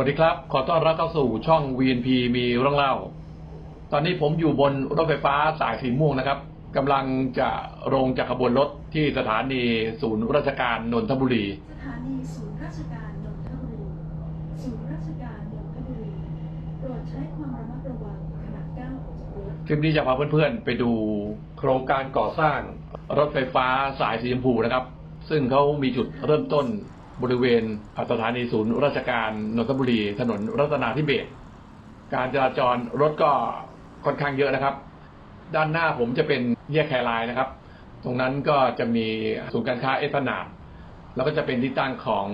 วัสดีครับ ขอต้อนรับเข้าสู่ช่อง VNP มีเรื่องเล่า ตอนนี้ผมอยู่บนรถไฟฟ้าสายสีม่วงนะครับกำลังจะลงจากขบวนรถที่สถานีศูนย์ราชการนนทบุรี สถานีศูนย์ราชการนนทบุรี ศูนย์ราชการนนทบุรีโปรดใช้ความระมัดระวังขณะก้าวออกจากรถคลิปนี้จะพาเพื่อนๆ ไปดูโครงการก่อสร้างรถไฟฟ้าสายสีชมพูนะครับ ซึ่งเขามีจุดเริ่มต้น บริเวณสถานีศูนย์ราชการนนทบุรี ถนนรัตนาธิเบศการจราจรรถก็ค่อนข้างเยอะนะครับ ด้านหน้าผมจะเป็นแยกแครายนะครับ ตรงนั้นก็จะมีศูนย์การค้าเอสนาดแล้วก็จะเป็นที่ตั้งของ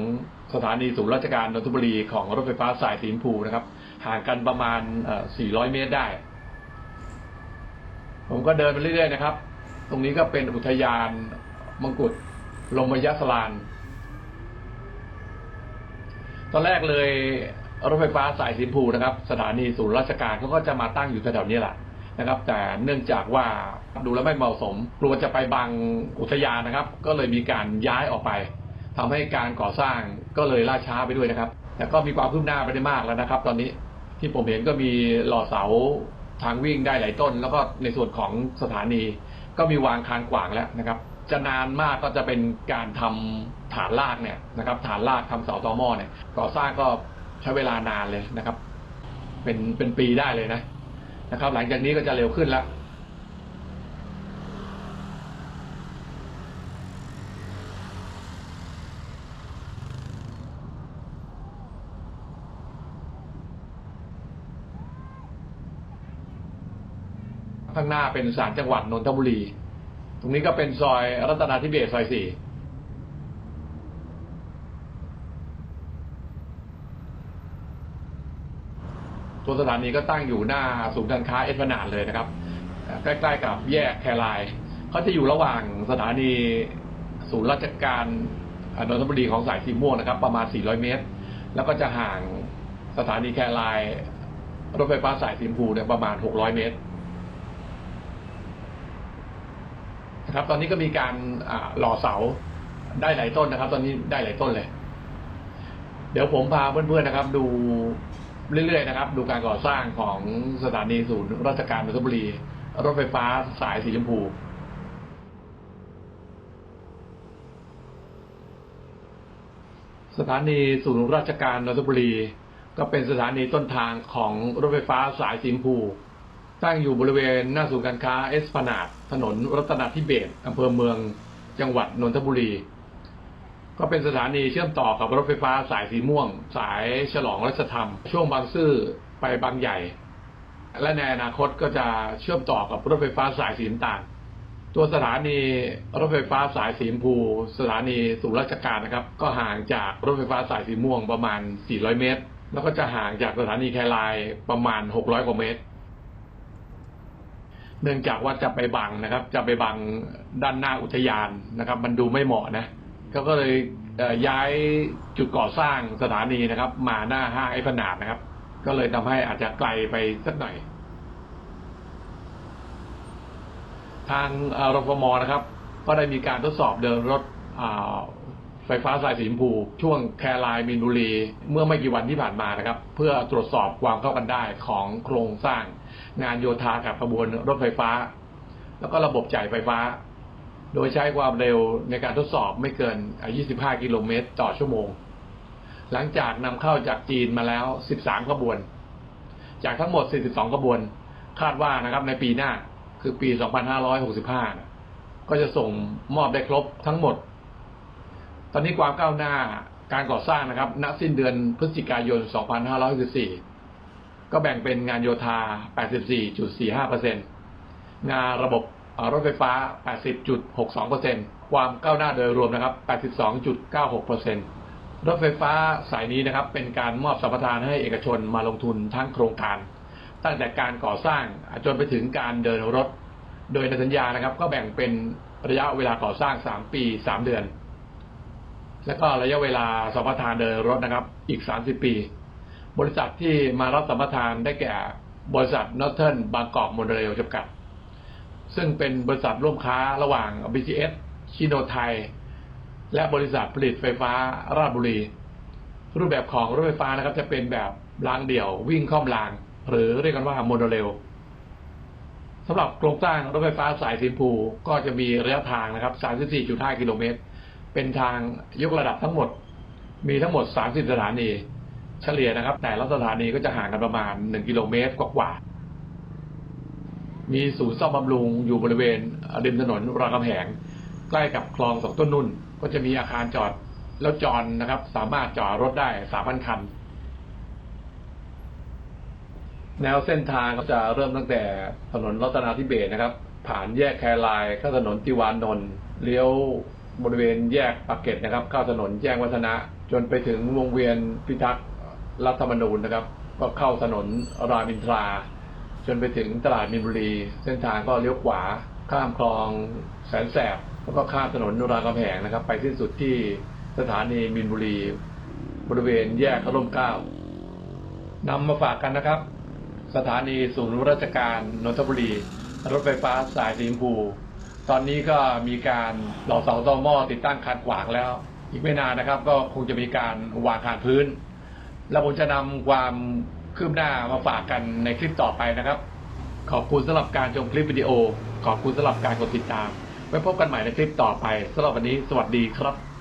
สถานีศูนย์ราชการนนทบุรีของรถไฟฟ้าสายสีชมพูนะครับ ห่างกันประมาณเอ่อ400 เมตรได้ ผมก็เดินไปเรื่อยๆนะครับ ตรงนี้ก็เป็นอุทยานมงกุฎลมยสลาน ตอนแรกเลยรถไฟฟ้าสายสีมพูนะครับ สถานีศูนย์ราชการเขาก็จะมาตั้งอยู่แถวๆนี้แหละนะครับ แต่เนื่องจากว่าดูแล้วไม่เหมาะสมกลัวจะไปบังอุทยานนะครับ ก็เลยมีการย้ายออกไปทำให้การก่อสร้างก็เลยล่าช้าไปด้วยนะครับ แต่ก็มีความคืบหน้าไปได้มากแล้วนะครับ ตอนนี้ที่ผมเห็นก็มีหล่อเสาทางวิ่งได้หลายต้น แล้วก็ในส่วนของสถานีก็มีวางคานขวางแล้วนะครับ จะนานมากก็จะเป็นการทำฐานรากเนี่ยนะครับ ฐานรากทำเสาตอหม้อเนี่ยก่อสร้างก็ใช้เวลานานเลยนะครับ เป็นเป็นปีได้เลยนะนะครับ หลังจากนี้ก็จะเร็วขึ้นแล้วข้างหน้าเป็นศาลจังหวัดนนทบุรี ตรงนี้ก็เป็นซอยรัตนาธิเบศซอยสี่ตัวสถานีก็ตั้งอยู่หน้าศูนย์การค้าเอสพนาดเลยนะครับ ใกล้ๆกับแยกแครายเขาจะอยู่ระหว่างสถานีศูนย์ราชการอนนทบุรีของสายสีม่วงนะครับ ประมาณ 400 เมตร แล้วก็จะห่างสถานีแครายรถไฟฟ้าสายสีชมพูเนี่ยประมาณ 600 เมตร นะครับ ตอนนี้ก็มีการหล่อเสาได้หลายต้นนะครับ ตอนนี้ได้หลายต้นเลย เดี๋ยวผมพาเพื่อนๆนะครับ ดูเรื่อยๆนะครับ ดูการก่อสร้างของสถานีศูนย์ราชการนนทบุรี รถไฟฟ้าสายสีชมพูสถานีศูนย์ราชการนนทบุรี ก็เป็นสถานีต้นทางของรถไฟฟ้าสายสีชมพู ตั้งอยู่บริเวณหน้าศูนย์การค้าเอสพนาดถนนรัตนาธิเบศอำเภอเมืองจังหวัดนนทบุรี ก็เป็นสถานีเชื่อมต่อกับรถไฟฟ้าสายสีม่วง สายฉลองรัชธรรม ช่วงบางซื่อไปบางใหญ่ และในอนาคตก็จะเชื่อมต่อกับรถไฟฟ้าสายสีน้ำตาลตัวสถานีรถไฟฟ้าสายสีชมพู สถานีศูนย์ราชการนะครับ ก็ห่างจากรถไฟฟ้าสายสีม่วงประมาณ 400 เมตร แล้วก็จะห่างจากสถานีแครายประมาณ 600 กว่าเมตร เนื่องจากว่าจะไปบังนะครับ จะไปบังด้านหน้าอุทยานนะครับ มันดูไม่เหมาะนะเขาก็เลยย้ายจุดก่อสร้างสถานีนะครับ มาหน้าห้างไอ้พนาดนะครับ ก็เลยทำให้อาจจะไกลไปสักหน่อย ทางรฟมนะครับ ก็ได้มีการทดสอบเดินรถไฟฟ้าสายสีชมพู ช่วงแครายมินบุรี เมื่อไม่กี่วันที่ผ่านมานะครับ เพื่อตรวจสอบความเข้ากันได้ของโครงสร้าง งานโยธากับขบวนรถไฟฟ้า แล้วก็ระบบจ่ายไฟฟ้า โดยใช้ความเร็วในการทดสอบไม่เกิน 25 กิโลเมตรต่อชั่วโมง หลังจากนำเข้าจากจีนมาแล้ว 13 ขบวน จากทั้งหมด 42 ขบวน คาดว่านะครับในปีหน้าคือปี 2565นะก็จะส่งมอบได้ครบทั้งหมด ตอนนี้ความก้าวหน้าการก่อสร้างนะครับ ณ สิ้นเดือนพฤศจิกายน 2564 ก็แบ่งเป็นงานโยธา 84.45%งานระบบรถไฟฟ้า 80.62%ความก้าวหน้าโดยรวมนะครับ 82.96%รถไฟฟ้าสายนี้นะครับ เป็นการมอบสัมปทานให้เอกชนมาลงทุนทั้งโครงการ ตั้งแต่การก่อสร้างจนไปถึงการเดินรถ โดยในสัญญานะครับ ก็แบ่งเป็นระยะเวลาก่อสร้าง 3 ปี 3 เดือน แล้วก็ระยะเวลาสัมปทานเดินรถนะครับ อีก 30 ปี บริษัทที่มารับสัมปทานได้แก่บริษัทนอ r เทิร์นบางกอกโมเดลจำกัด ซึ่งเป็นบริษัทร่วมค้าระหว่าง BCS ชิโนไทย และบริษัทผลิตไฟฟ้าราชบุรี รูปแบบของรถไฟฟ้านะครับจะเป็นแบบรางเดี่ยววิ่งข้อมราง หรือเรียกกันว่าโมโนเรลสำหรับโครงสร้างรถไฟฟ้าสายสีมพูก็จะมีระยะทางนะครับ 34.5 กิโลเมตร เป็นทางยกระดับทั้งหมด มีทั้งหมด 30 สถานี เฉลี่ยนะครับ แต่ละสถานีก็จะห่างกันประมาณ 1 กิโลเมตรกว่าๆมีศูนย์ซ่อมบำรุงอยู่บริเวณริมถนนรามคำแหง ใกล้กับคลองสองต้นนุ่น ก็จะมีอาคารจอดแล้วจอดนะครับ สามารถจอดรถได้ 3,000 คัน แนวเส้นทางก็จะเริ่มตั้งแต่ถนนรัตนาธิเบศนะครับ ผ่านแยกแครายเข้าถนนติวานนท์เลี้ยวบริเวณแยกปากเกร็ดนะครับ เข้าถนนแจ้งวัฒนะ จนไปถึงวงเวียนพิทักษ์ รัฐธรรมนูญนะครับ ก็เข้าถนนรามอินทราจนไปถึงตลาดมินบุรี เส้นทางก็เลี้ยวขวา ข้ามคลองแสนแสบ แล้วก็ข้ามถนนนรามคำแหงนะครับ ไปสิ้นสุดที่สถานีมินบุรี บริเวณแยกร่มเก้านำมาฝากกันนะครับ สถานีศูนย์ราชการนนทบุรี รถไฟฟ้าสายสีชมพู ตอนนี้ก็มีการหล่อเสาต่อหม้อติดตั้งคานขวางแล้ว อีกไม่นานนะครับ ก็คงจะมีการวางคานพื้น แล้วผมจะนำความคืบหน้ามาฝากกันในคลิปต่อไปนะครับ ขอบคุณสำหรับการชมคลิปวิดีโอ ขอบคุณสำหรับการกดติดตาม ไว้พบกันใหม่ในคลิปต่อไปสำหรับวันนี้ สวัสดีครับ